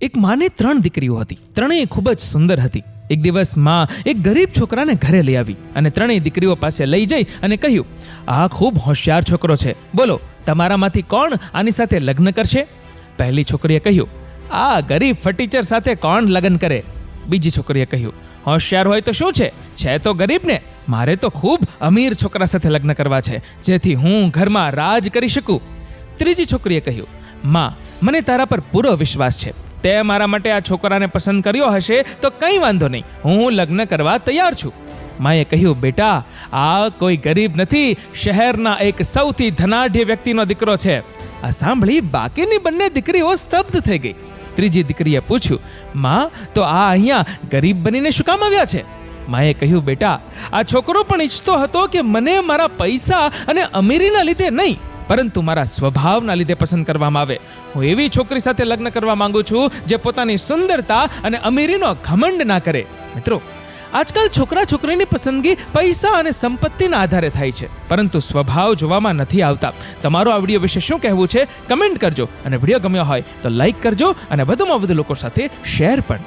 એક માને ત્રણ દીકરીઓ હતી. ત્રણેય ખૂબ જ સુંદર હતી. એક દિવસમાં એક ગરીબ છોકરાને ઘરે લઈ આવી અને ત્રણેય દીકરીઓ પાસે લઈ જઈ અને કહ્યું, આ ખૂબ હોશિયાર છોકરો છે. બોલો, તમારામાંથી કોણ આની સાથે લગ્ન કરશે? પહેલી છોકરીએ કહ્યું, આ ગરીબ ફટીચર સાથે કોણ લગ્ન કરે? બીજી છોકરીએ કહ્યું, હોશિયાર હોય તો શું છે? છે તો ગરીબ ને મારે તો ખૂબ અમીર છોકરા સાથે લગ્ન કરવા છે, જેથી હું ઘરમાં રાજ કરી શકું. ત્રીજી છોકરીએ કહ્યું, માં, મને તારા પર પૂરો વિશ્વાસ છે. તે મારા માટે આ છોકરાને પસંદ કર્યો હશે, તો કંઈ વાંધો નહીં. હું લગ્ન કરવા તૈયાર છું. માએ કહ્યું, બેટા, આ કોઈ ગરીબ નથી. શહેરના એક સૌથી ધનાઢ્ય વ્યક્તિનો દીકરો છે. આ સાંભળી બાકીની બંને દીકરીઓ સ્તબ્ધ થઈ ગઈ. ત્રીજી દીકરીએ પૂછ્યું, માં, તો આ અહીંયા ગરીબ બનીને શું કામ આવ્યા છે? માએ કહ્યું, બેટા, આ છોકરો પણ ઈચ્છતો હતો કે મને મારા પૈસા અને અમીરીના લીધે નહીં. પરંતુ મારા સ્વભાવના લીધે પસંદ કરવામાં આવે. હું એવી છોકરી સાથે લગ્ન કરવા માંગુ છું, જે પોતાની સુંદરતા અને અમીરીનો ઘમંડ ના કરે. મિત્રો, આજકાલ છોકરા છોકરીની પસંદગી પૈસા અને સંપત્તિના આધારે થાય છે, પરંતુ સ્વભાવ જોવામાં નથી આવતા. તમારો આ વીડિયો વિશે શું કહેવું છે, કમેન્ટ કરજો. અને વીડિયો ગમ્યો હોય તો લાઈક કરજો અને વધુમાં વધુ લોકો સાથે શેર પણ.